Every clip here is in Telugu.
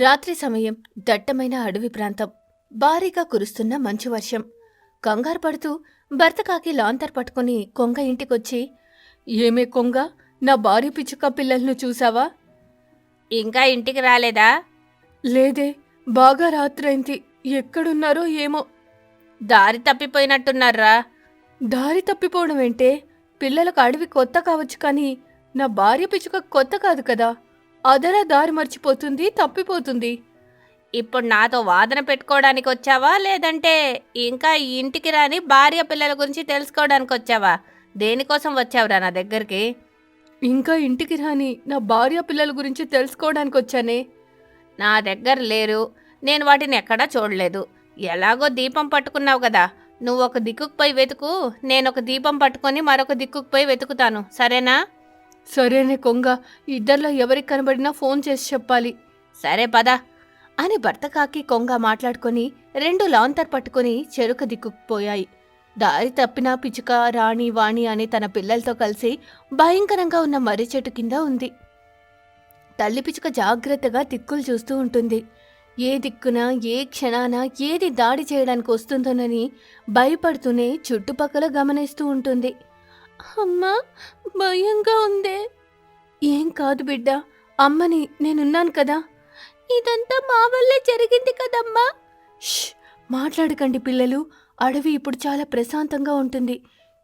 రాత్రి సమయం దట్టమైన అడవి ప్రాంతం. భారీగా కురుస్తున్న మంచు వర్షం. కంగారు పడుతూ భర్త కాకి లాంతర్ పట్టుకుని కొంగ ఇంటికొచ్చి ఏమే కొంగ నా భార్య పిచ్చుక పిల్లలను చూసావా? ఇంకా ఇంటికి రాలేదా? లేదే బాగా రాత్రైంది. ఎక్కడున్నారో ఏమో. దారి తప్పిపోయినట్టున్నారా? దారి తప్పిపోవడం ఏంటే? పిల్లలకు అడవి కొత్త కావచ్చు కానీ నా భార్య పిచ్చుక కొత్త కాదు కదా. అదలా దారి మర్చిపోతుంది తప్పిపోతుంది. ఇప్పుడు నాతో వాదన పెట్టుకోవడానికి వచ్చావా లేదంటే ఇంకా ఈ ఇంటికి రాని భార్య పిల్లల గురించి తెలుసుకోవడానికి వచ్చావా దేనికోసం వచ్చావురా నా దగ్గరికి? ఇంకా ఇంటికి రాని నా భార్య పిల్లల గురించి తెలుసుకోవడానికి వచ్చానే నా దగ్గర లేరు. నేను వాటిని ఎక్కడా చూడలేదు. ఎలాగో దీపం పట్టుకున్నావు కదా. నువ్వు ఒక దిక్కుకు పోయి వెతుకు. నేను ఒక దీపం పట్టుకొని మరొక దిక్కుకు పోయి వెతుకుతాను. సరేనా? సరేనే కొంగ ఇద్దరిలో ఎవరికి కనబడినా ఫోన్ చేసి చెప్పాలి. సరే పద. అని భర్త కాకి కొంగ మాట్లాడుకొని రెండు లాంతర్ పట్టుకొని చెరుక దిక్కుకుపోయాయి దారి తప్పిన పిచుక రాణి వాణి అని తన పిల్లలతో కలిసి భయంకరంగా ఉన్న మర్రి చెట్టు కింద ఉంది. తల్లి పిచుక జాగ్రత్తగా దిక్కులు చూస్తూ ఉంటుంది. ఏ దిక్కున ఏ క్షణాన ఏది దాడి చేయడానికి వస్తుందోనని భయపడుతూనే చుట్టుపక్కల గమనిస్తూ ఉంటుంది. అమ్మా భయంగా ఉందే. ఏం కాదు బిడ్డ అమ్మని నేనున్నాను కదా. ఇదంతా మా వల్లే జరిగింది కదమ్మా. ష్ మాట్లాడకండి పిల్లలు అడవి ఇప్పుడు చాలా ప్రశాంతంగా ఉంటుంది.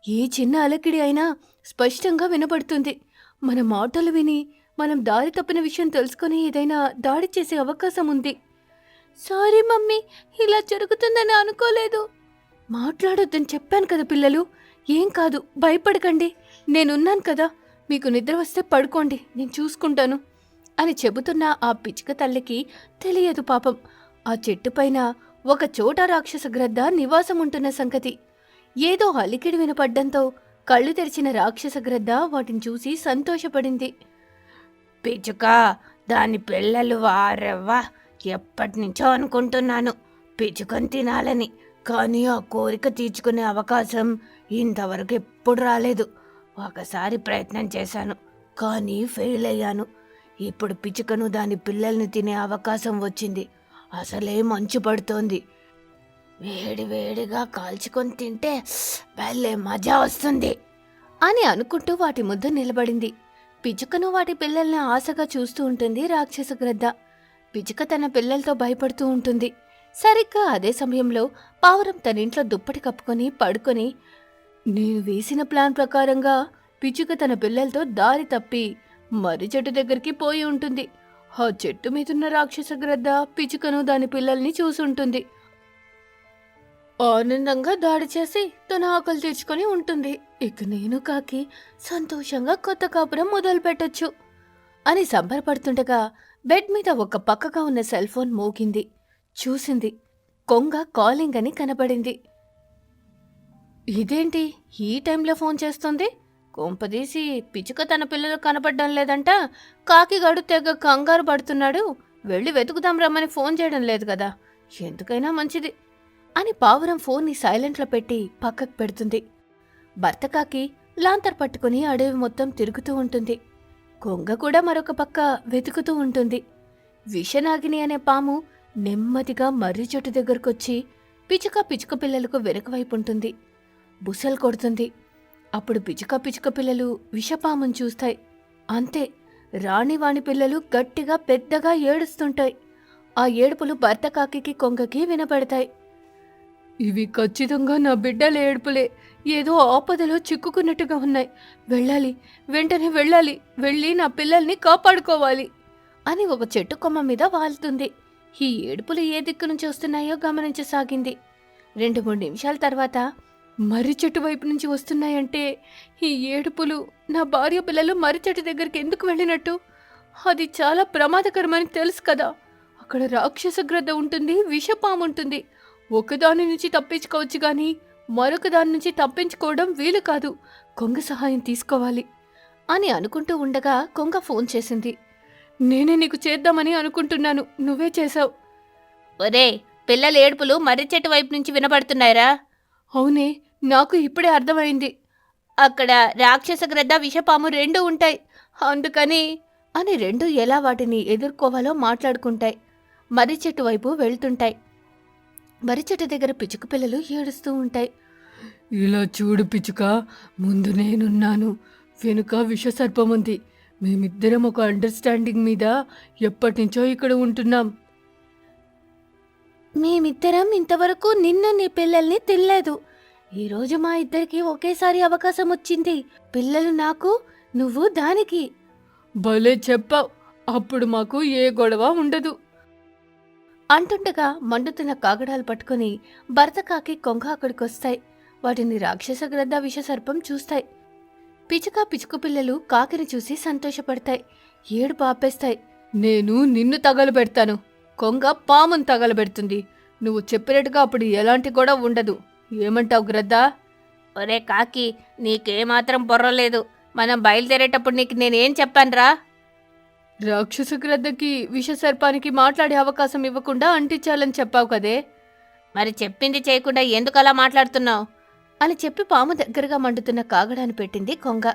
ఏ చిన్న అలకిడి అయినా స్పష్టంగా వినబడుతుంది. మన మాటలు విని మనం దారి తప్పిన విషయం తెలుసుకొని ఏదైనా దాడి చేసే అవకాశం ఉంది. సారీ మమ్మీ ఇలా జరుగుతుందని అనుకోలేదు. మాట్లాడొద్దని చెప్పాను కదా పిల్లలు ఏం కాదు భయపడకండి. నేనున్నాను కదా మీకు నిద్ర వస్తే పడుకోండి నేను చూసుకుంటాను అని చెబుతున్న ఆ పిచ్చుక తల్లికి తెలియదు పాపం. ఆ చెట్టుపైన ఒక చోట రాక్షస గ్రద్ద నివాసం ఉంటున్న సంగతి. ఏదో అలికిడి వినపడ్డంతో కళ్ళు తెరిచిన రాక్షస గ్రద్ద వాటిని చూసి సంతోషపడింది. పిచ్చుక దాని పిల్లలు వారవ్వా ఎప్పటి నుంచో అనుకుంటున్నాను. పిచ్చుకని తినాలని కానీ ఆ కోరిక తీర్చుకునే అవకాశం ఇంతవరకు ఎప్పుడు రాలేదు. ఒకసారి ప్రయత్నం చేశాను కానీ ఫెయిల్ అయ్యాను. ఇప్పుడు పిచ్చుకను దాని పిల్లల్ని తినే అవకాశం వచ్చింది. అసలే మంచు పడుతోంది. వేడి వేడిగా కాల్చుకొని తింటే భలే మజా వస్తుంది. అని అనుకుంటూ వాటి ముద్ద నిలబడింది. పిచ్చుకను వాటి పిల్లల్ని ఆశగా చూస్తూ ఉంటుంది రాక్షస గ్రద్ద. పిచ్చుక తన పిల్లలతో భయపడుతూ ఉంటుంది. సరిగ్గా అదే సమయంలో పావురం తన ఇంట్లో దుప్పటి కప్పుకొని పడుకొని నేను వేసిన ప్లాన్ ప్రకారంగా పిచ్చుక తన పిల్లలతో దారి తప్పి మర్రి చెట్టు దగ్గరికి పోయి ఉంటుంది. ఆ చెట్టు మీదున్న రాక్షస గ్రద్ద పిచ్చుకను దాని పిల్లల్ని చూసుంటుంది. ఆనందంగా దాడి చేసి తన ఆకలి తీర్చుకొని ఉంటుంది. ఇక నేను కాకి సంతోషంగా కొత్త కాపురం మొదలు పెట్టచ్చు అని సంబరపడుతుండగా బెడ్ మీద ఒక పక్కగా ఉన్న సెల్ ఫోన్ మోగింది. చూసింది. కొంగ కాలింగ్ అని కనబడింది ఇదేంటి? ఈ టైంలో ఫోన్ చేస్తుంది? కొంపదీసి పిచ్చుక తన పిల్లలు కనపడడం లేదంట. కాకిగాడు తెగ కంగారు పడుతున్నాడు. వెళ్ళి వెతుకుదాం రమ్మని ఫోన్ చేయడం లేదు కదా. ఎందుకైనా మంచిది అని పావురం ఫోన్ని సైలెంట్లో పెట్టి పక్కకు పెడుతుంది. భర్త కాకి లాంతర్ పట్టుకుని అడవి మొత్తం తిరుగుతూ ఉంటుంది. కొంగ కూడా మరొక పక్క వెతుకుతూ ఉంటుంది. విషనాగిని అనే పాము నెమ్మదిగా మర్రి చెట్టు దగ్గరకొచ్చి పిచుక పిచుక పిల్లలకు వెనుక వైపు ఉంటుంది. బుసలు కొడుతుంది. అప్పుడు పిచుక పిచుక పిల్లలు విషపామును చూస్తాయి. అంతే రాణివాణి పిల్లలు గట్టిగా పెద్దగా ఏడుస్తుంటాయి. ఆ ఏడుపులు భర్త కాకికి కొంగకి వినపడతాయి. ఇవి ఖచ్చితంగా నా బిడ్డల ఏడుపులే. ఏదో ఆపదలో చిక్కుకున్నట్టుగా ఉన్నాయి. వెళ్ళాలి వెంటనే వెళ్ళాలి. వెళ్ళి నా పిల్లల్ని కాపాడుకోవాలి అని ఒక చెట్టు కొమ్మ మీద వాలుతుంది ఈ ఏడుపులు ఏ దిక్కు నుంచి వస్తున్నాయో గమనించసాగింది. రెండు మూడు నిమిషాల తర్వాత మర్రి చెట్టు వైపు నుంచి వస్తున్నాయంటే ఈ ఏడుపులు నా భార్య పిల్లలు మర్రి చెట్టు దగ్గరికి ఎందుకు వెళ్ళినట్టు? అది చాలా ప్రమాదకరమని తెలుసు కదా. అక్కడ రాక్షస గ్రద్ద ఉంటుంది విషపాము ఉంటుంది. ఒకదాని నుంచి తప్పించుకోవచ్చు కానీ మరొక దాని నుంచి తప్పించుకోవడం వీలు కాదు. కొంగ సహాయం తీసుకోవాలి అని అనుకుంటూ ఉండగా కొంగ ఫోన్ చేసింది. నేనే నీకు చేద్దామని అనుకుంటున్నాను. నువ్వే చేశావు. ఒరే పిల్లల ఏడుపులు మర్రి చెట్టు వైపు నుంచి వినపడుతున్నాయిరా అవునే నాకు ఇప్పుడే అర్థమైంది. అక్కడ రాక్షస గ్రద్ద విషపాము రెండు ఉంటాయి. అందుకని అని రెండు ఎలా వాటిని ఎదుర్కోవాలో మాట్లాడుకుంటాయి. మర్రి చెట్టు వైపు వెళ్తుంటాయి. మర్రి చెట్టు దగ్గర పిచ్చుక పిల్లలు ఏడుస్తూ ఉంటాయి. ఇలా చూడు పిచ్చుక ముందు నేనున్నాను. వెనుక విషసర్పం ఉంది మేమిద్దరం ఒక అండర్స్టాండింగ్ మీద ఎప్పటినుంచో ఇక్కడ ఉంటున్నాం. మేమిద్దరం ఇంతవరకు నిన్న నీ పిల్లల్ని తినలేదు. ఈరోజు మా ఇద్దరికి ఒకేసారి అవకాశం వచ్చింది. పిల్లలు నాకు నువ్వు దానికి. భలే చెప్పావు. అప్పుడు మాకు ఏ గొడవ ఉండదు. అంటుండగా మండుతున్న కాగడాలు పట్టుకుని భర్త కాకి కొంగ అక్కడికొస్తాయి. వాటిని రాక్షస గ్రద్ద విషసర్పం చూస్తాయి. పిచుక పిచుకు పిల్లలు కాకిని చూసి సంతోషపడతాయి. ఏడు పాపేస్తాయి నేను నిన్ను తగలబెడతాను. కొంగ పామును తగలబెడుతుంది. నువ్వు చెప్పినట్టుగా అప్పుడు ఎలాంటి గొడవ ఉండదు. ఏమంటావు గ్రద్ద? ఒరే కాకి నీకేమాత్రం బొర్రలేదు మనం బయలుదేరేటప్పుడు నీకు నేనేం చెప్పానురా? రాక్షస గ్రద్దకి విషసర్పానికి మాట్లాడే అవకాశం ఇవ్వకుండా అంటించాలని చెప్పావు కదే? మరి చెప్పింది చేయకుండా ఎందుకు అలా మాట్లాడుతున్నావు? అని చెప్పి పాము దగ్గరగా మండుతున్న కాగడాన్ని పెట్టింది కొంగ.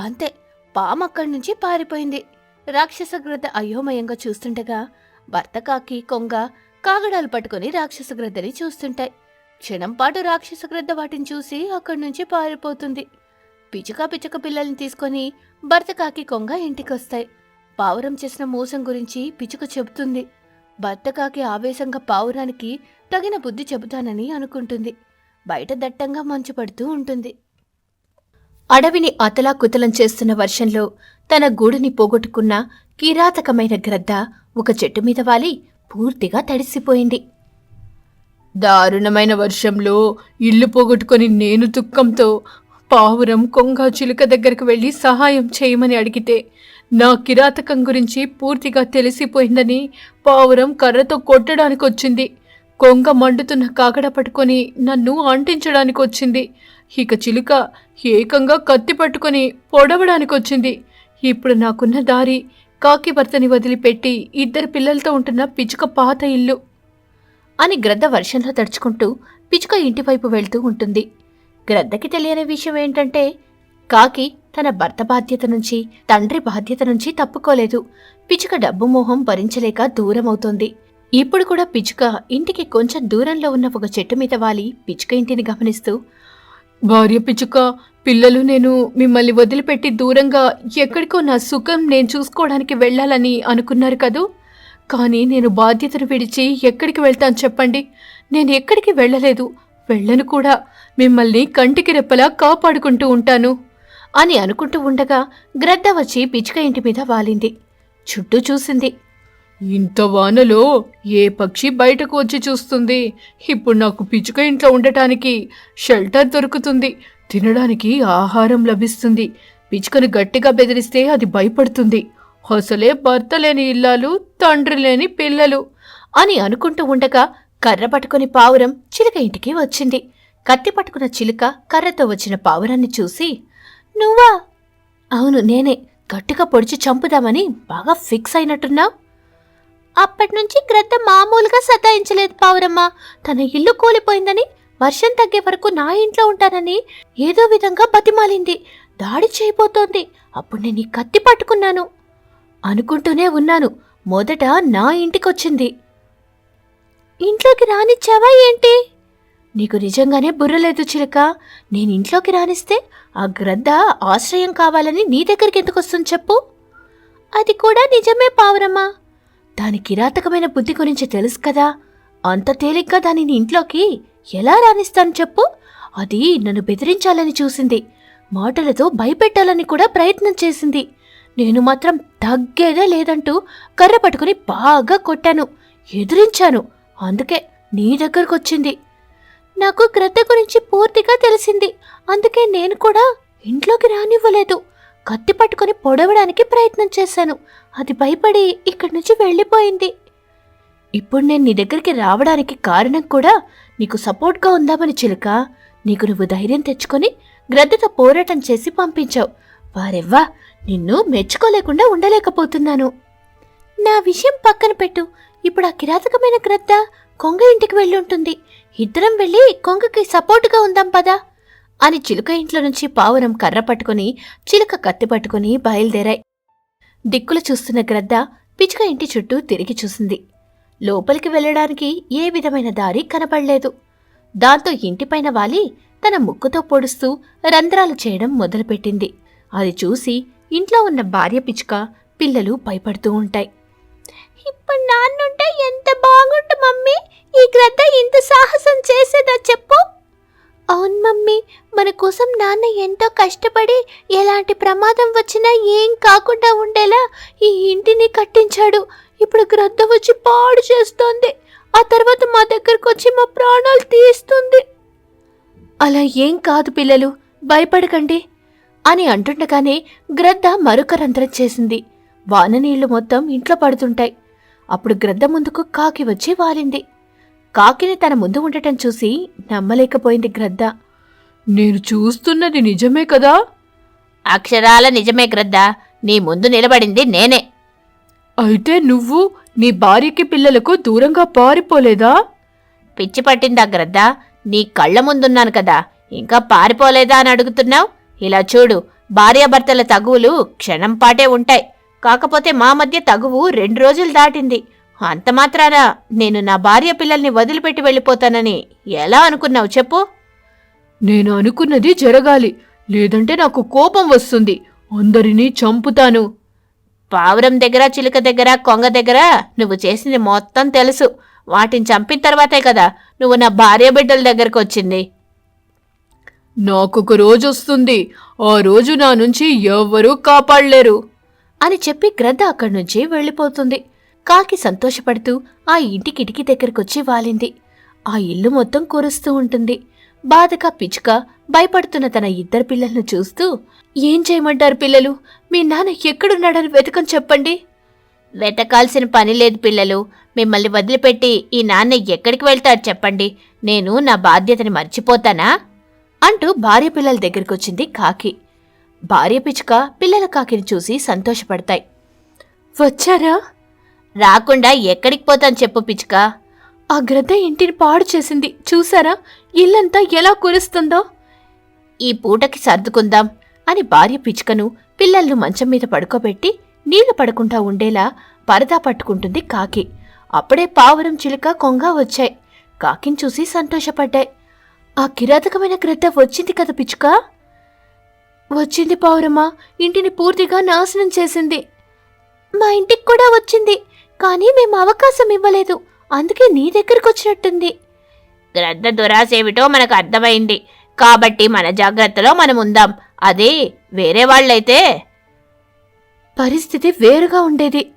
అంతే పాము అక్కడి నుంచి పారిపోయింది. రాక్షస గ్రద్ద అయోమయంగా చూస్తుండగా భర్త కాకి కొంగ కాగడాలు పట్టుకుని రాక్షస గ్రద్దని చూస్తుంటాయి. క్షణం పాటు రాక్షస గ్రద్ద వాటిని చూసి అక్కడి నుంచి పారిపోతుంది. పిచుక పిచుక పిల్లల్ని తీసుకొని భర్త కాకి కొంగ ఇంటికొస్తాయి. పావురం చేసిన మోసం గురించి పిచుక చెబుతుంది. భర్త కాకి ఆవేశంగా పావురానికి తగిన బుద్ధి చెబుతానని అనుకుంటుంది. బయట దట్టంగా మంచు పడుతూ ఉంటుంది. అడవిని అతలాకుతలం చేస్తున్న వర్షంలో తన గూడుని పోగొట్టుకున్న కిరాతకమైన గ్రద్ద ఒక చెట్టు మీద వాలి పూర్తిగా తడిసిపోయింది. దారుణమైన వర్షంలో ఇల్లు పోగొట్టుకొని నేను దుఃఖంతో పావురం కొంగ చిలుక దగ్గరకు వెళ్ళి సహాయం చేయమని అడిగితే నా కిరాతకం గురించి పూర్తిగా తెలిసిపోయిందని పావురం కర్రతో కొట్టడానికి వచ్చింది కొంగ మండుతున్న కాకడ పట్టుకొని నన్ను అంటించడానికి వచ్చింది ఇక చిలుక ఏకంగా కత్తి పట్టుకొని పొడవడానికి వచ్చింది ఇప్పుడు నాకున్న దారి కాకి భర్తని వదిలిపెట్టి ఇద్దరు పిల్లలతో ఉంటున్న పిచుక పాత ఇల్లు అని గ్రద్ద వర్షంలో తడుచుకుంటూ పిచుక ఇంటివైపు వెళ్తూ ఉంటుంది. గ్రద్దకి తెలియని విషయం ఏంటంటే కాకి తన భర్త బాధ్యత నుంచి తండ్రి బాధ్యత నుంచి తప్పుకోలేదు. పిచుక డబ్బు మోహం భరించలేక దూరమవుతోంది. ఇప్పుడు కూడా పిచుక ఇంటికి కొంచెం దూరంలో ఉన్న ఒక చెట్టు మీద వాలి పిచుక ఇంటిని గమనిస్తూ భార్య పిచ్చుక పిల్లలు నేను మిమ్మల్ని వదిలిపెట్టి దూరంగా ఎక్కడికో నా సుఖం నేను చూసుకోవడానికి వెళ్ళాలని అనుకున్నారు కదూ? కానీ నేను బాధ్యతను విడిచి ఎక్కడికి వెళ్తాను చెప్పండి. నేను ఎక్కడికి వెళ్ళలేదు. వెళ్ళను కూడా. మిమ్మల్ని కంటికి రెప్పలా కాపాడుకుంటూ ఉంటాను అని అనుకుంటూ ఉండగా గ్రద్ద వచ్చి పిచ్చుక ఇంటి మీద వాలింది. చుట్టూ చూసింది. ఇంత వానలో ఏ పక్షి బయటకు వచ్చి చూస్తుంది? ఇప్పుడు నాకు పిచ్చుక ఇంట్లో ఉండటానికి షెల్టర్ దొరుకుతుంది. తినడానికి ఆహారం లభిస్తుంది. పిచ్చుకను గట్టిగా బెదిరిస్తే అది భయపడుతుంది. అసలే భర్త లేని ఇల్లాలు తండ్రి లేని పిల్లలు అని అనుకుంటూ ఉండగా కర్ర పట్టుకుని పావురం చిలుక ఇంటికి వచ్చింది. కత్తి పట్టుకున్న చిలుక కర్రతో వచ్చిన పావురాన్ని చూసి నువ్వా? అవును నేనే. గట్టిగా పొడిచి చంపుదామని బాగా ఫిక్స్ అయినట్టున్నావు. అప్పటినుంచి గ్రద్ద మామూలుగా సతాయించలేదు పావురమ్మ. తన ఇల్లు కూలిపోయిందని వర్షం తగ్గే వరకు నా ఇంట్లో ఉంటానని ఏదో విధంగా బతిమాలింది. దాడి చేయబోతోంది. అప్పుడు నేను ఈ కత్తి పట్టుకున్నాను. అనుకుంటూనే ఉన్నాను. మొదట నా ఇంటికొచ్చింది. ఇంట్లోకి రానిచ్చావా ఏంటి? నీకు నిజంగానే బుర్రలేదు చిలక. నేను ఇంట్లోకి రానిస్తే ఆ గ్రద్ద ఆశ్రయం కావాలని నీ దగ్గరికి ఎందుకు వస్తుంది చెప్పు? అది కూడా నిజమే పావురమ్మా. దాని కిరాతకమైన బుద్ధి గురించి తెలుసు కదా. అంత తేలిగ్గా దానిని ఇంట్లోకి ఎలా రాణిస్తాను చెప్పు? అది నన్ను బెదిరించాలని చూసింది. మాటలతో భయపెట్టాలని కూడా ప్రయత్నం చేసింది. నేను మాత్రం తగ్గేదే లేదంటూ కర్ర పట్టుకుని బాగా కొట్టాను. ఎదిరించాను. అందుకే నీ దగ్గరకొచ్చింది. నాకు క్రత గురించి పూర్తిగా తెలిసింది. అందుకే నేను కూడా ఇంట్లోకి రానివ్వలేదు. కత్తి పట్టుకుని పొడవడానికి ప్రయత్నం చేశాను. అది భయపడి ఇక్కడి నుంచి వెళ్ళిపోయింది. ఇప్పుడు నేను నీ దగ్గరికి రావడానికి కారణం కూడా నీకు సపోర్ట్గా ఉందామని చిలుక. నీకు నువ్వు ధైర్యం తెచ్చుకొని గ్రద్దతో పోరాటం చేసి పంపించావు. వారెవ్వా నిన్ను మెచ్చుకోలేకుండా ఉండలేకపోతున్నాను. నా విషయం పక్కన పెట్టు. ఇప్పుడు ఆ కిరాతకమైన గ్రద్ద కొంగ ఇంటికి వెళ్ళుంటుంది. ఇద్దరం వెళ్ళి కొంగకి సపోర్టుగా ఉందాం పదా అని చిలుక ఇంట్లో నుంచి పావురం కర్ర పట్టుకుని చిలుక కత్తి పట్టుకుని బయలుదేరాయి. దిక్కులు చూస్తున్న గ్రద్ద పిచుక ఇంటి చుట్టూ తిరిగి చూసింది. లోపలికి వెళ్ళడానికి ఏ విధమైన దారి కనపడలేదు. దాంతో ఇంటిపైన వాలి తన ముక్కుతో పొడుస్తూ రంధ్రాలు చేయడం మొదలుపెట్టింది. అది చూసి ఇంట్లో ఉన్న భార్య పిచ్చుక పిల్లలు భయపడుతూ ఉంటాయి. ఇప్పుడు నాన్నుంటే ఎంత బాగుండు మమ్మీ? ఈ గ్రద్ద ఇంత సాహసం చేసేదా చెప్పు? అవును మమ్మీ మన కోసం నాన్న ఎంతో కష్టపడి ఎలాంటి ప్రమాదం వచ్చినా ఏం కాకుండా ఉండేలా ఈ ఇంటిని కట్టించాడు. ఇప్పుడు గ్రద్ద వచ్చి పాడు చేస్తోంది. ఆ తర్వాత మా దగ్గరకు వచ్చి మా ప్రాణాలు తీస్తుంది. అలా ఏం కాదు పిల్లలు భయపడకండి అని అంటుండగానే గ్రద్ద మరొక రంధ్రం చేసింది. వాన నీళ్ళు మొత్తం ఇంట్లో పడుతుంటాయి. అప్పుడు గ్రద్ద ముందుకు కాకి వచ్చి వాలింది. కాకిని తన ముందు ఉండటం చూసి నమ్మలేకపోయింది గ్రద్ద. నేను చూస్తున్నది నిజమే కదా? అక్షరాల నిజమే గ్రద్ద. నీ ముందు నిలబడింది నేనే. అయితే నువ్వు నీ భార్యకి పిల్లలకు దూరంగా పారిపోలేదా? పిచ్చి పట్టిందా గ్రద్ద? నీ కళ్ళ ముందున్నాను కదా. ఇంకా పారిపోలేదా అని అడుగుతున్నావు? ఇలా చూడు భార్యాభర్తల తగువులు క్షణం పాటే ఉంటాయి. కాకపోతే మా మధ్య తగువు రెండు రోజులు దాటింది. అంత మాత్రాన? నేను నా భార్య పిల్లల్ని వదిలిపెట్టి వెళ్ళిపోతానని ఎలా అనుకున్నావు చెప్పు. నేను అనుకున్నది జరగాలి. లేదంటే నాకు కోపం వస్తుంది. అందరినీ చంపుతాను. పావురం దగ్గర చిలుక దగ్గర కొంగ దగ్గర నువ్వు చేసింది మొత్తం తెలుసు. వాటిని చంపిన తర్వాతే కదా నువ్వు నా భార్య బిడ్డల దగ్గరకు వచ్చింది. నాకొక రోజు వస్తుంది. ఆ రోజు నా నుంచి ఎవ్వరూ కాపాడలేరు. అని చెప్పి గ్రద్ద అక్కడి నుంచి వెళ్ళిపోతుంది. కాకి సంతోషపడుతూ ఆ ఇంటి కిటికీ దగ్గరకొచ్చి వాలింది. ఆ ఇల్లు మొత్తం కురుస్తూ ఉంటుంది. బాధగా పిచ్చుక భయపడుతున్న తన ఇద్దరు పిల్లలను చూస్తూ ఏం చేయమంటారు పిల్లలు? మీ నాన్న ఎక్కడున్నాడని వెతకని చెప్పండి. వెతకాల్సిన పని లేదు పిల్లలు. మిమ్మల్ని వదిలిపెట్టి ఈ నాన్న ఎక్కడికి వెళ్తాడు చెప్పండి. నేను నా బాధ్యతని మర్చిపోతానా? అంటూ భార్య పిల్లల దగ్గరికొచ్చింది కాకి. భార్య పిచ్చుక పిల్లల కాకిని చూసి సంతోషపడతాయి. వచ్చారా? రాకుండా ఎక్కడికి పోతాను చెప్పు పిచ్చుక. ఆ గ్రద్ద ఇంటిని పాడు చేసింది. చూసారా? ఇల్లంతా ఎలా కురుస్తుందో? ఈ పూటకి సర్దుకుందాం అని భార్య పిచ్చుకను పిల్లలను మంచం మీద పడుకోబెట్టి నీళ్ళు పడకుండా ఉండేలా పరదా పట్టుకుంటుంది కాకి. అప్పుడే పావురం చిలుక కొంగ వచ్చాయి. కాకిని చూసి సంతోషపడ్డాయి. ఆ కిరాతకమైన గ్రద్ద వచ్చింది కదా పిచ్చుక? వచ్చింది పావురమా ఇంటిని పూర్తిగా నాశనం చేసింది. మా ఇంటికి కూడా వచ్చింది. కానీ మేము అవకాశం ఇవ్వలేదు. అందుకే నీ దగ్గరకు వచ్చినట్టుంది. గ్రద్ద దురాసేమిటో మనకు అర్థమైంది. కాబట్టి మన జాగ్రత్తలో మనం ఉందాం. అదే వేరే వాళ్ళైతే? పరిస్థితి వేరుగా ఉండేది.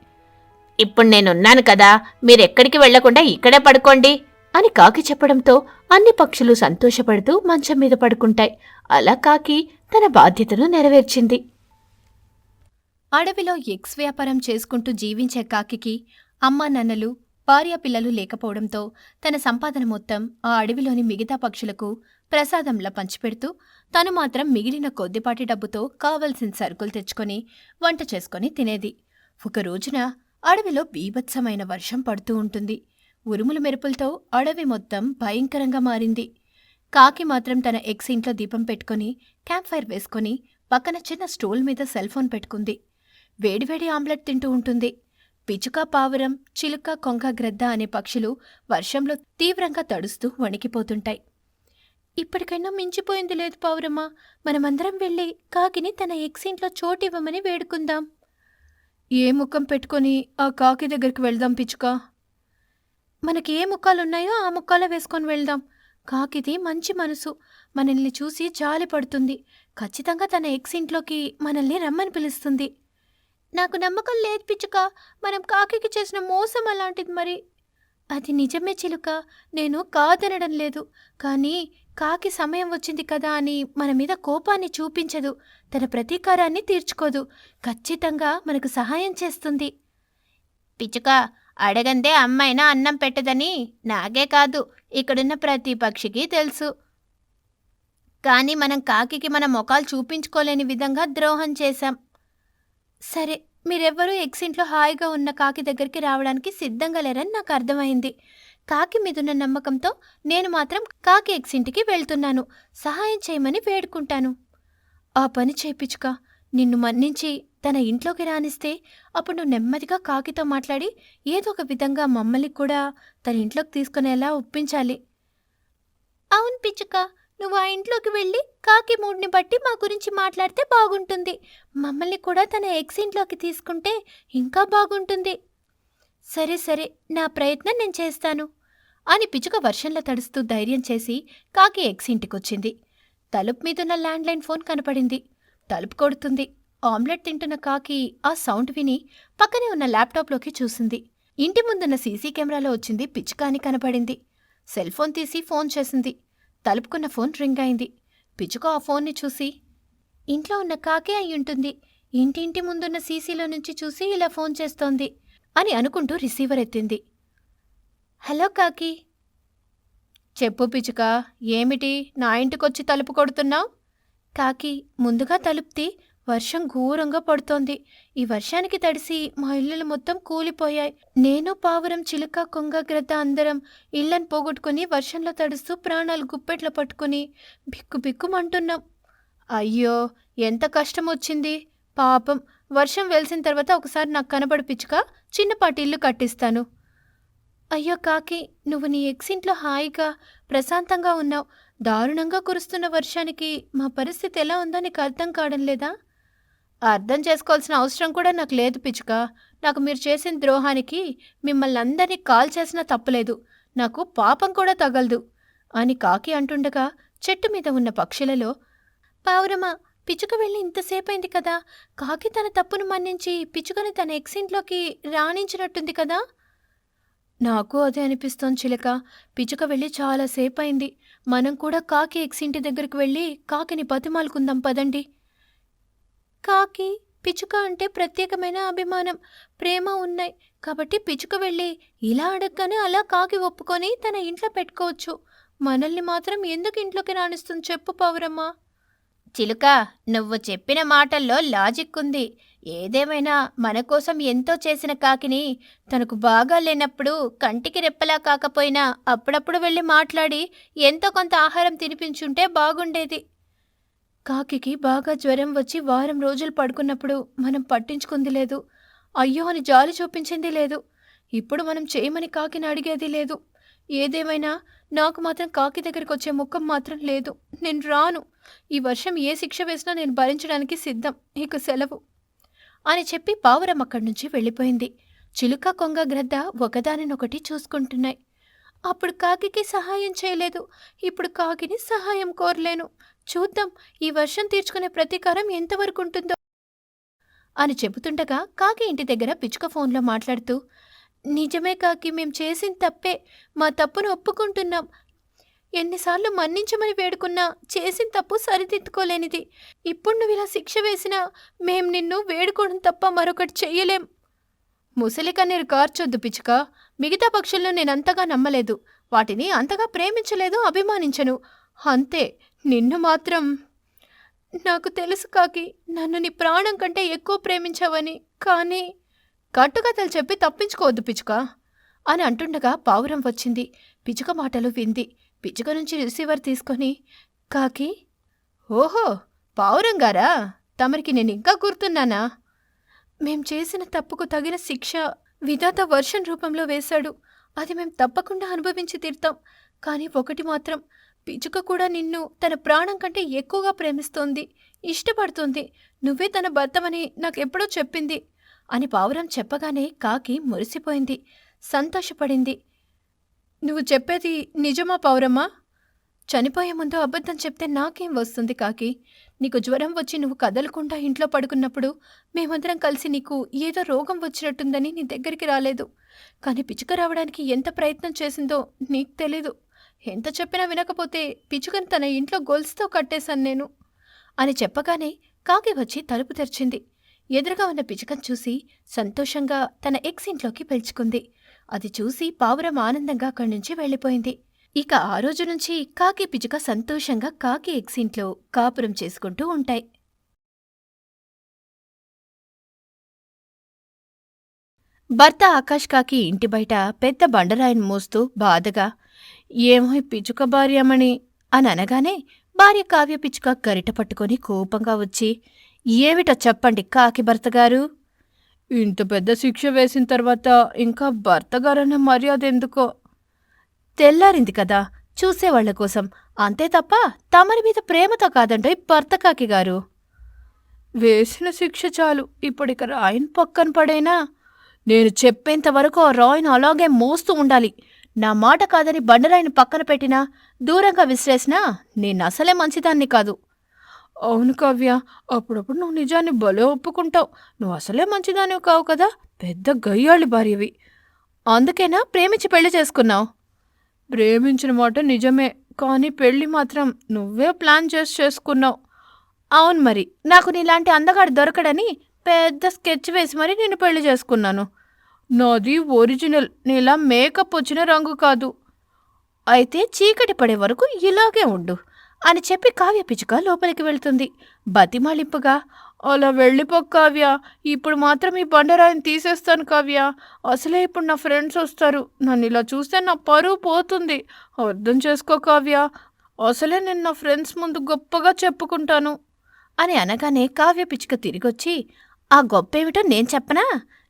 ఇప్పుడు నేనున్నాను కదా. మీరెక్కడికి వెళ్ళకుండా ఇక్కడే పడుకోండి. అని కాకి చెప్పడంతో అన్ని పక్షులు సంతోషపడుతూ మంచం మీద పడుకుంటాయి. అలా కాకి తన బాధ్యతను నెరవేర్చింది. అడవిలో ఎగ్స్ వ్యాపారం చేసుకుంటూ జీవించే కాకికి అమ్మా నన్నలు భార్య పిల్లలు లేకపోవడంతో తన సంపాదన మొత్తం ఆ అడవిలోని మిగతా పక్షులకు ప్రసాదంలా పంచిపెడుతూ తను మాత్రం మిగిలిన కొద్దిపాటి డబ్బుతో కావలసిన సరుకులు తెచ్చుకొని వంట చేసుకొని తినేది. ఒక రోజున అడవిలో బీభత్సమైన వర్షం పడుతూ ఉంటుంది. ఉరుముల మెరుపులతో అడవి మొత్తం భయంకరంగా మారింది. కాకి మాత్రం తన ఎక్స్ ఇంట్లో దీపం పెట్టుకొని క్యాంప్ ఫైర్ వేసుకొని పక్కన చిన్న స్టూల్ మీద సెల్ ఫోన్ పెట్టుకుంది. వేడివేడి ఆమ్లెట్ తింటూ ఉంటుంది. పిచుక పావురం చిలుక కొంగ గ్రద్ద అనే పక్షులు వర్షంలో తీవ్రంగా తడుస్తూ వణికిపోతుంటాయి. ఇప్పటికైనా మించిపోయింది లేదు పావురమ్మా. మనమందరం వెళ్ళి కాకిని తన ఎక్సింట్లో చోటు ఇవ్వమని వేడుకుందాం. ఏ ముఖం పెట్టుకొని ఆ కాకి దగ్గరికి వెళ్దాం పిచుక. మనకి ఏ ముఖాలున్నాయో ఆ ముఖాలే వేసుకొని వెళ్దాం. కాకిది మంచి మనసు. మనల్ని చూసి జాలి పడుతుంది. ఖచ్చితంగా తన ఎక్స్ ఇంట్లోకి మనల్ని రమ్మని పిలుస్తుంది. నాకు నమ్మకం లేదు పిచ్చుక. మనం కాకికి చేసిన మోసం అలాంటిది మరి. అది నిజమే చిలుక. నేను కాదనడం లేదు. కానీ కాకి సమయం వచ్చింది కదా అని మన మీద కోపాన్ని చూపించదు. తన ప్రతీకారాన్ని తీర్చుకోదు. ఖచ్చితంగా మనకు సహాయం చేస్తుంది. పిచ్చుక అడగందే అమ్మైనా అన్నం పెట్టదని నాగే కాదు. ఇక్కడున్న ప్రతి పక్షికి తెలుసు. కానీ మనం కాకికి మన మొఖాలు చూపించుకోలేని విధంగా ద్రోహం చేశాం. సరే మీరెవ్వరూ ఎగ్సింట్లో హాయిగా ఉన్న కాకి దగ్గరికి రావడానికి సిద్ధంగా లేరని నాకు అర్థమైంది. కాకి మీదున్న నమ్మకంతో నేను మాత్రం కాకి ఎగ్సింటికి వెళ్తున్నాను. సహాయం చేయమని వేడుకుంటాను. ఆ పని చేయించుక నిన్ను మన్నించి తన ఇంట్లోకి రానిస్తే అప్పుడు నువ్వు నెమ్మదిగా కాకితో మాట్లాడి ఏదో ఒక విధంగా మమ్మల్ని కూడా తన ఇంట్లోకి తీసుకునేలా ఒప్పించాలి. అవును పిచ్చుక నువ్వు ఆ ఇంట్లోకి వెళ్ళి కాకి మూడ్ని బట్టి మా గురించి మాట్లాడితే బాగుంటుంది. మమ్మల్ని కూడా తన ఎక్స్ ఇంట్లోకి తీసుకుంటే ఇంకా బాగుంటుంది. సరే సరే నా ప్రయత్నం నేను చేస్తాను. అని పిచ్చుక వర్షంలో తడుస్తూ ధైర్యం చేసి కాకి ఎక్స్ ఇంటికొచ్చింది. తలుపు మీదున్న ల్యాండ్లైన్ ఫోన్ కనపడింది. తలుపు కొడుతుంది. ఆమ్లెట్ తింటున్న కాకి ఆ సౌండ్ విని పక్కనే ఉన్న ల్యాప్టాప్లోకి చూసింది. ఇంటి ముందున్న సీసీ కెమెరాలో వచ్చింది పిచ్చుక అని కనపడింది. సెల్ ఫోన్ తీసి ఫోన్ చేసింది. తలుపుకున్న ఫోన్ రింగ్ అయింది. పిచ్చుక ఆ ఫోన్ని చూసి ఇంట్లో ఉన్న కాకే అయ్యుంటుంది ఇంటింటి ముందున్న సీసీలో నుంచి చూసి ఇలా ఫోన్ చేస్తోంది అని అనుకుంటూ రిసీవర్ ఎత్తింది. హలో కాకి. చెప్పు పిచ్చుక ఏమిటి? నా ఇంటికొచ్చి తలుపు కొడుతున్నావు? కాకి ముందుగా తలుపుతి వర్షం ఘోరంగా పడుతోంది. ఈ వర్షానికి తడిసి మా ఇల్లులు మొత్తం కూలిపోయాయి. నేను పావురం చిలుక కొంగ గ్రద్ద అందరం ఇళ్ళని పోగొట్టుకుని వర్షంలో తడుస్తూ ప్రాణాలు గుప్పెట్లో పట్టుకుని బిక్కు బిక్కుమంటున్నాం. అయ్యో ఎంత కష్టం వచ్చింది పాపం వర్షం వెలిసిన తర్వాత ఒకసారి నాకు కనబడి పిచ్చుక చిన్నపాటి ఇల్లు కట్టిస్తాను. అయ్యో కాకి నువ్వు నీ ఎక్సింట్లో హాయిగా ప్రశాంతంగా ఉన్నావు. దారుణంగా కురుస్తున్న వర్షానికి మా పరిస్థితి ఎలా ఉందో నీకు అర్థం కావడం లేదా? అర్థం చేసుకోవాల్సిన అవసరం కూడా నాకు లేదు పిచ్చుక. నాకు మీరు చేసిన ద్రోహానికి మిమ్మల్ని అందరినీ కాల్ చేసినా తప్పలేదు. నాకు పాపం కూడా తగలదు. అని కాకి అంటుండగా చెట్టు మీద ఉన్న పక్షులలో పావురమా పిచ్చుక వెళ్ళి ఇంతసేపైంది కదా? కాకి తన తప్పును మన్నించి పిచ్చుకని తన ఎక్సింట్లోకి రాణించినట్టుంది కదా? నాకు అదే అనిపిస్తోంది చిలక. పిచ్చుక వెళ్ళి చాలాసేపు అయింది మనం కూడా కాకి ఎక్సింటి దగ్గరికి వెళ్ళి కాకిని బతిమాలుకుందాం పదండి. కాకి పిచ్చుక అంటే ప్రత్యేకమైన అభిమానం. ప్రేమ ఉన్నాయి. కాబట్టి పిచ్చుక వెళ్ళి ఇలా అడగగానే అలా కాకి ఒప్పుకొని తన ఇంట్లో పెట్టుకోవచ్చు. మనల్ని మాత్రం ఎందుకు ఇంట్లోకి రాణిస్తుంది చెప్పు పౌరమ్మ. చిలుక నువ్వు చెప్పిన మాటల్లో లాజిక్ ఉంది. ఏదేమైనా మన కోసం ఎంతో చేసిన కాకిని తనకు బాగా లేనప్పుడు కంటికి రెప్పలా కాకపోయినా అప్పుడప్పుడు వెళ్ళి మాట్లాడి ఎంతో కొంత ఆహారం తినిపించుంటే బాగుండేది. కాకికి బాగా జ్వరం వచ్చి వారం రోజులు పడుకున్నప్పుడు మనం పట్టించుకుంది లేదు. అయ్యో అని జాలి చూపించింది లేదు. ఇప్పుడు మనం చేయమని కాకిని అడిగేది లేదు. ఏదేమైనా నాకు మాత్రం కాకి దగ్గరికి వచ్చే ముఖం మాత్రం లేదు. నేను రాను. ఈ వర్షం ఏ శిక్ష వేసినా నేను భరించడానికి సిద్ధం. ఇక సెలవు. అని చెప్పి పావురం అక్కడి నుంచి వెళ్ళిపోయింది. చిలుక కొంగ గ్రద్ద ఒకదానినొకటి చూసుకుంటున్నాయి. అప్పుడు కాకి సహాయం చేయలేదు. ఇప్పుడు కాకిని సహాయం కోరలేను. చూద్దాం ఈ వర్షం తీర్చుకునే ప్రతీకారం ఎంతవరకు ఉంటుందో అని చెబుతుండగా కాకి ఇంటి దగ్గర పిచ్చుక ఫోన్లో మాట్లాడుతూ నిజమే కాకి మేం చేసిన తప్పే. మా తప్పును ఒప్పుకుంటున్నాం. ఎన్నిసార్లు మన్నించమని వేడుకున్నా చేసిన తప్పు సరిదిద్దుకోలేనిది. ఇప్పుడు నువ్వు ఇలా శిక్ష వేసినా మేం నిన్ను వేడుకోవడం తప్ప మరొకటి చెయ్యలేం. ముసలి కన్నీరు కార్చొద్దు పిచ్చుక. మిగతా పక్షులను నేనంతగా నమ్మలేదు. వాటిని అంతగా ప్రేమించలేదు అభిమానించను. అంతే. నిన్ను మాత్రం నాకు తెలుసు కాకి. నన్ను నీ ప్రాణం కంటే ఎక్కువ ప్రేమించావని. కానీ కట్టుకథలు చెప్పి తప్పించుకోవద్దు పిచ్చుక అని అంటుండగా పావురం వచ్చింది. పిచ్చుక మాటలు వింది. పిచ్చుక నుంచి రిసీవర్ తీసుకొని కాకి ఓహో పావురం గారా? తమరికి నేను ఇంకా గుర్తున్నానా? మేం చేసిన తప్పుకు తగిన శిక్ష విధాత వర్షన్ రూపంలో వేశాడు. అది మేం తప్పకుండా అనుభవించి తీరుతాం. కానీ ఒకటి మాత్రం పిచ్చుక కూడా నిన్ను తన ప్రాణం కంటే ఎక్కువగా ప్రేమిస్తోంది ఇష్టపడుతుంది. నువ్వే తన భర్తమని నాకెప్పుడో చెప్పింది అని పావురం చెప్పగానే కాకి మురిసిపోయింది సంతోషపడింది. నువ్వు చెప్పేది నిజమా పౌరమ్మా చనిపోయే ముందు అబద్ధం చెప్తే నాకేం వస్తుంది కాకి? నీకు జ్వరం వచ్చి నువ్వు కదలకుండా ఇంట్లో పడుకున్నప్పుడు మేమందరం కలిసి నీకు ఏదో రోగం వచ్చినట్టుందని నీ దగ్గరికి రాలేదు. కానీ పిచ్చుక రావడానికి ఎంత ప్రయత్నం చేసిందో నీకు తెలీదు. ఎంత చెప్పినా వినకపోతే పిచ్చుకని తన ఇంట్లో గొలుసుతో కట్టేశాను నేను అని చెప్పగానే కాకి వచ్చి తలుపు తెరిచింది. ఎదురుగా ఉన్న పిచ్చుకను చూసి సంతోషంగా తన ఎక్స్ ఇంట్లోకి పిలుచుకుంది. అది చూసి పావురం ఆనందంగా అక్కడి నుంచి వెళ్ళిపోయింది. ఇక ఆ రోజు నుంచి కాకి పిచుక సంతోషంగా కాకి ఎక్స్ ఇంట్లో కాపురం చేసుకుంటూ ఉంటాయి. భర్త ఆకాష్ కాకి ఇంటి బయట పెద్ద బండరాయిని మోస్తూ బాధగా ఏమో ఈ పిచ్చుక భార్యమణి అని అనగానే భార్య కావ్య పిచ్చుక గరిట పట్టుకొని కోపంగా వచ్చి ఏమిటో చెప్పండి కాకి భర్త గారు. ఇంత పెద్ద శిక్ష వేసిన తర్వాత ఇంకా భర్త గారన్న మర్యాద ఎందుకో? తెల్లారింది కదా చూసేవాళ్ళ కోసం. అంతే తప్ప తమరి మీద ప్రేమతో కాదంటే భర్త కాకి గారు. వేసిన శిక్ష చాలు. ఇప్పటిక రాయన్ పక్కన పడేనా? నేను చెప్పేంత వరకు ఆ రాయిని అలాగే మోస్తూ ఉండాలి. నా మాట కాదని బండరాయిని పక్కన పెట్టినా దూరంగా విసిరేసినా నేను అసలే మంచిదాన్ని కాదు. అవును కావ్య అప్పుడప్పుడు నువ్వు నిజాన్ని భలే ఒప్పుకుంటావు. నువ్వు అసలే మంచిదాన్ని కావు కదా? పెద్ద గయ్యాళ్ళు భార్యవి. అందుకేనా ప్రేమించి పెళ్ళి చేసుకున్నావు? ప్రేమించిన మాట నిజమే కానీ పెళ్ళి మాత్రం నువ్వే ప్లాన్ చేసి చేసుకున్నావు. అవును మరి నాకు నీలాంటి అందగాడు దొరకడని పెద్ద స్కెచ్ వేసి మరి నేను పెళ్ళి చేసుకున్నాను. నాది ఒరిజినల్. నీలా మేకప్ వచ్చిన రంగు కాదు. అయితే చీకటి పడే వరకు ఇలాగే ఉండు అని చెప్పి కావ్య పిచ్చుక లోపలికి వెళ్తుంది. బతిమాలింపుగా అలా వెళ్ళిపో కావ్య. ఇప్పుడు మాత్రం ఈ బండరాయిని తీసేస్తాను కావ్య. అసలే ఇప్పుడు నా ఫ్రెండ్స్ వస్తారు. నన్ను ఇలా చూస్తే నా పరువు పోతుంది. అర్థం చేసుకో కావ్య. అసలే నేను నా ఫ్రెండ్స్ ముందు గొప్పగా చెప్పుకుంటాను. అని అనగానే కావ్య పిచ్చుక తిరిగొచ్చి ఆ గొప్పేమిటో నేను చెప్పనా?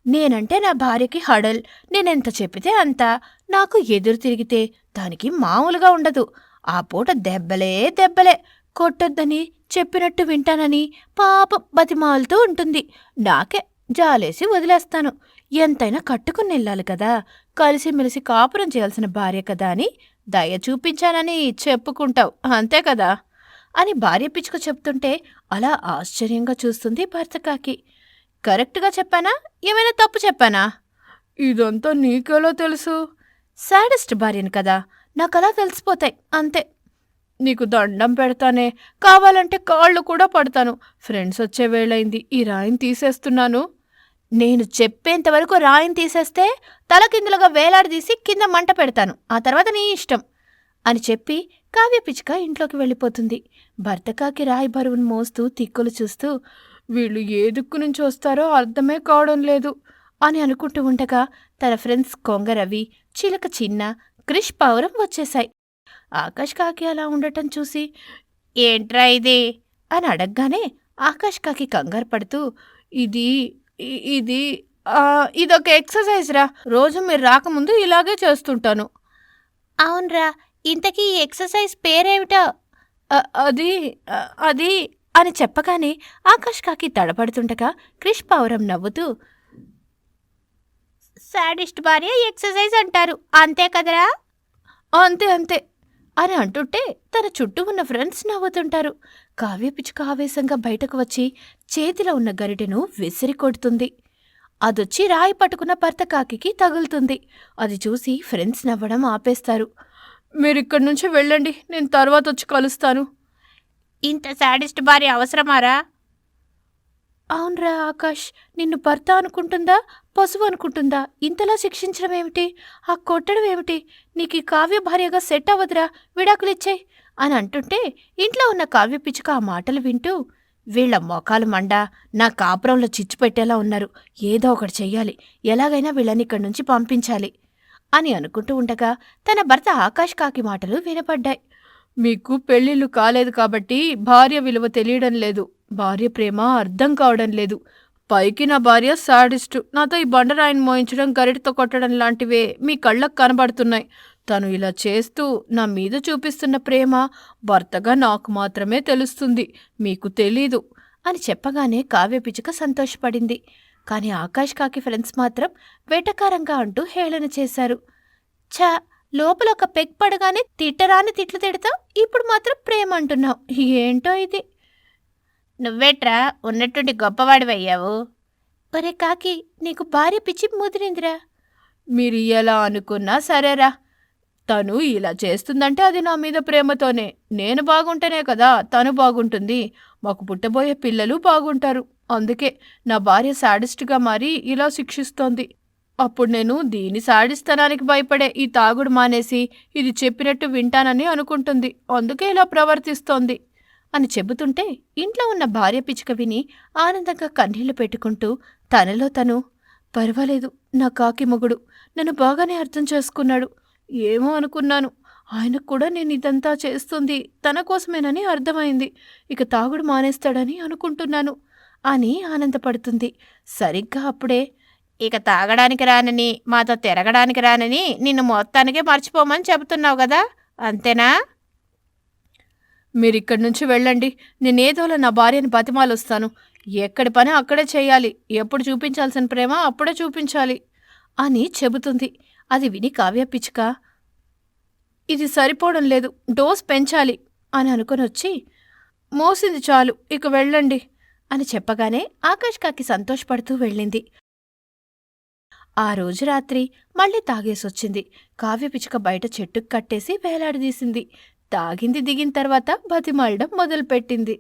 నేనంటే నా భార్యకి హడల్. నేనెంత చెప్పితే అంత. నాకు ఎదురు తిరిగితే దానికి మామూలుగా ఉండదు. ఆ పూట దెబ్బలే దెబ్బలే. కొట్టొద్దని చెప్పినట్టు వింటానని పాపం బతిమాలుతూ ఉంటుంది. నాకే జాలేసి వదిలేస్తాను. ఎంతైనా కట్టుకుని వెళ్ళాలి కదా. కలిసిమెలిసి కాపురం చేయాల్సిన భార్య కదా అని దయ చూపించానని చెప్పుకుంటావు. అంతే కదా? అని భార్య పిచ్చుక చెప్తుంటే అలా ఆశ్చర్యంగా చూస్తుంది భర్త కాకి. కరెక్ట్గా చెప్పానా? ఏమైనా తప్పు చెప్పానా? ఇదంతా నీకెలా తెలుసు? సాడెస్ట్ భార్యను కదా. నాకు అలా తెలిసిపోతాయి. అంతే. నీకు దండం పెడతానే. కావాలంటే కాళ్ళు కూడా పడతాను. ఫ్రెండ్స్ వచ్చే వేళైంది. ఈ రాయిని తీసేస్తున్నాను. నేను చెప్పేంత వరకు రాయిని తీసేస్తే తలకిందులుగా వేలాడదీసి కింద మంట పెడతాను. ఆ తర్వాత నీ ఇష్టం. అని చెప్పి కావ్య పిచ్చుక ఇంట్లోకి వెళ్ళిపోతుంది. భర్త కాకి రాయి బరువును మోస్తూ తిక్కులు చూస్తూ వీళ్ళు ఏ దిక్కు నుంచి వస్తారో అర్థమే కావడం లేదు అని అనుకుంటూ ఉండగా తన ఫ్రెండ్స్ కొంగరవి చిలక చిన్న క్రిష్ పౌరం వచ్చేశాయి. ఆకాష్ కాకి అలా ఉండటం చూసి ఏంట్రా ఇది? అని అడగగానే ఆకాష్ కాకి కంగారు పడుతూ ఇది ఇది ఇదొక ఎక్సర్సైజ్ రా. రోజు మీరు రాకముందు ఇలాగే చేస్తుంటాను. అవునరా. ఇంతకీ ఈ ఎక్సర్సైజ్ పేరేమిటో? అది అది అని చెప్పగానే ఆకాష్ కాకి తడబడుతుండగా క్రిష్ పౌరం నవ్వుతూ సాడిస్ట్ భార్య ఎక్సర్సైజ్ అంటారు. అంతే కదరా? అంతే అంతే అని అంటుంటే తన చుట్టూ ఉన్న ఫ్రెండ్స్ నవ్వుతుంటారు. కావ్య పిచ్చుక ఆవేశంగా బయటకు వచ్చి చేతిలో ఉన్న గరిటెను విసిరి కొడుతుంది. అదొచ్చి రాయి పట్టుకున్న భర్త కాకికి తగులుతుంది. అది చూసి ఫ్రెండ్స్ నవ్వడం ఆపేస్తారు. మీరు ఇక్కడి నుంచి వెళ్ళండి నేను తర్వాత వచ్చి కలుస్తాను. ఇంత శాడిస్ట్ భార్య అవసరమారా? అవునరా ఆకాష్ నిన్ను భర్త అనుకుంటుందా పశువు అనుకుంటుందా? ఇంతలా శిక్షించడం ఏమిటి? ఆ కొట్టడం ఏమిటి? నీకు ఈ కావ్య భార్యగా సెట్ అవ్వదురా విడాకులిచ్చేయ్ అని అంటుంటే ఇంట్లో ఉన్న కావ్య పిచ్చుక ఆ మాటలు వింటూ వీళ్ళ మోకాలు మండ నా కాపురంలో చిచ్చు పెట్టేలా ఉన్నారు. ఏదో ఒకటి చెయ్యాలి. ఎలాగైనా వీళ్ళని ఇక్కడి నుంచి పంపించాలి అని అనుకుంటూ ఉండగా తన భర్త ఆకాష్ కాకి మాటలు వినపడ్డాయి. మీకు పెళ్ళిళ్ళు కాలేదు కాబట్టి భార్య విలువ తెలియడం లేదు. భార్య ప్రేమ అర్థం కావడం లేదు. పైకి నా భార్య సాడిస్టు. నాతో ఈ బండరాయిని మోయించడం గరిటితో కొట్టడం లాంటివే మీ కళ్ళకు కనబడుతున్నాయి. తను ఇలా చేస్తూ నా మీద చూపిస్తున్న ప్రేమ భర్తగా నాకు మాత్రమే తెలుస్తుంది. మీకు తెలీదు అని చెప్పగానే కావ్య పిచుక సంతోషపడింది. కానీ ఆకాష్ కాకి ఫ్రెండ్స్ మాత్రం వెటకారంగా అంటూ హేళన చేశారు. ఛా లోపల ఒక పెగ్ పడగానే తిట్టరాని తిట్లు తిడతావు? ఇప్పుడు మాత్రం ప్రేమ అంటున్నావు ఏంటో ఇది? నువ్వేట్రా ఉన్నటువంటి గొప్పవాడివయ్యావు? ఒరే కాకి నీకు భార్య పిచ్చి ముదిరిందిరా. మీరు ఎలా అనుకున్నా సరేరా. తను ఇలా చేస్తుందంటే అది నా మీద ప్రేమతోనే. నేను బాగుంటేనే కదా తను బాగుంటుంది. మాకు పుట్టబోయే పిల్లలు బాగుంటారు. అందుకే నా భార్య సాడిస్ట్గా మారి ఇలా శిక్షిస్తోంది. అప్పుడు నేను దీని సాడిస్తనానికి భయపడే ఈ తాగుడు మానేసి ఇది చెప్పినట్టు వింటానని అనుకుంటుంది. అందుకే ఇలా ప్రవర్తిస్తోంది అని చెబుతుంటే ఇంట్లో ఉన్న భార్య పిచ్చుక విని ఆనందంగా కన్నీళ్ళు పెట్టుకుంటూ తనలో తను పర్వాలేదు నా కాకి మొగుడు నన్ను బాగానే అర్థం చేసుకున్నాడు. ఏమో అనుకున్నాను. ఆయనకు కూడా నేను ఇదంతా చేస్తుంది. తన కోసమేనని అర్థమైంది. ఇక తాగుడు మానేస్తాడని అనుకుంటున్నాను అని ఆనందపడుతుంది. సరిగ్గా అప్పుడే ఇక తాగడానికి రానని మాతో తిరగడానికి రానని నిన్ను మొత్తానికే మర్చిపోమని చెబుతున్నావు కదా అంతేనా? మీరు ఇక్కడి నుంచి వెళ్ళండి. నేనేదోలా నా భార్యని బతిమాలొస్తాను. ఎక్కడి పని అక్కడే చేయాలి. ఎప్పుడు చూపించాల్సిన ప్రేమ అప్పుడే చూపించాలి అని చెబుతుంది. అది విని కావ్య పిచ్చుక ఇది సరిపోవడం లేదు డోస్ పెంచాలి అని అనుకుని వచ్చి మోసింది చాలు ఇక వెళ్ళండి అని చెప్పగానే ఆకాష్ కాకి సంతోషపడుతూ వెళ్ళింది. ఆ రోజు రాత్రి మళ్ళీ తాగేసొచ్చింది. కావ్య పిచ్చుక బయట చెట్టుకు కట్టేసి వేలాడదీసింది. తాగింది దిగిన తర్వాత బతిమాలడం మొదలుపెట్టింది.